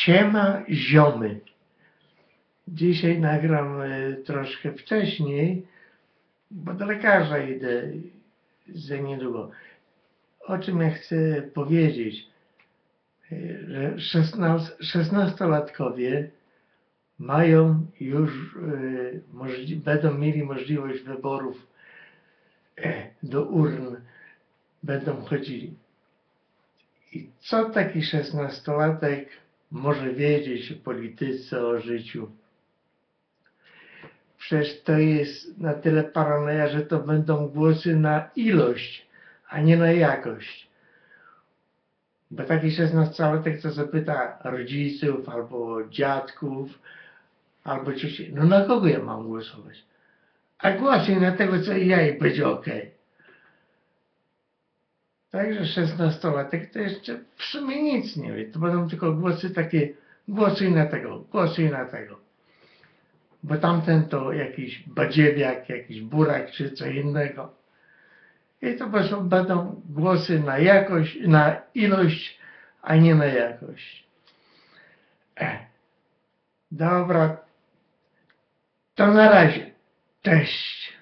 Siema ziomy. Dzisiaj nagram e, troszkę wcześniej, bo do lekarza idę za niedługo. O czym ja chcę powiedzieć? E, Że 16, 16-latkowie mają już, e, będą mieli możliwość wyborów do urn, będą chodzili. I co taki szesnastolatek może wiedzieć o polityce, o życiu? Przecież to jest na tyle paranoja, że to będą głosy na ilość, a nie na jakość. Bo taki szesnastolatek, co zapyta rodziców, albo dziadków, albo cioci, no na kogo ja mam głosować? A głosuj na tego, co ja i będzie okej. Także szesnastolatek to jeszcze w sumie nic nie wie. To będą tylko głosy takie, głosuj na tego, głosuj na tego. Bo tamten to jakiś badziewiak, jakiś burak czy co innego. I to po będą głosy na jakość, na ilość, a nie na jakość. E. Dobra. To na razie. Cześć.